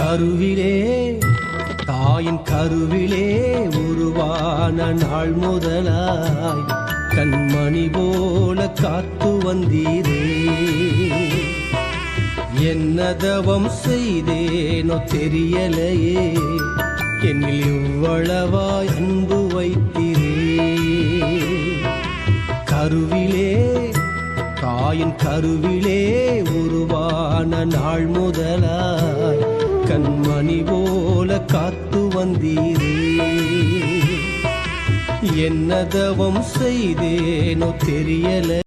கருவிலே தாயின் கருவிலே உருவான நாள் முதலாய் கண்மணி போல காத்து வந்தீரே. என்ன தவம் செய்தேனோ தெரியலையே என்னில் இவ்வளவாய் அன்பு வைத்தீரே. கருவிலே தாயின் கருவிலே உருவான நாள் முதலாய் கண்மணி போல காத்து வந்தீரே. என்னதவம் செய்தேனோ தெரியல.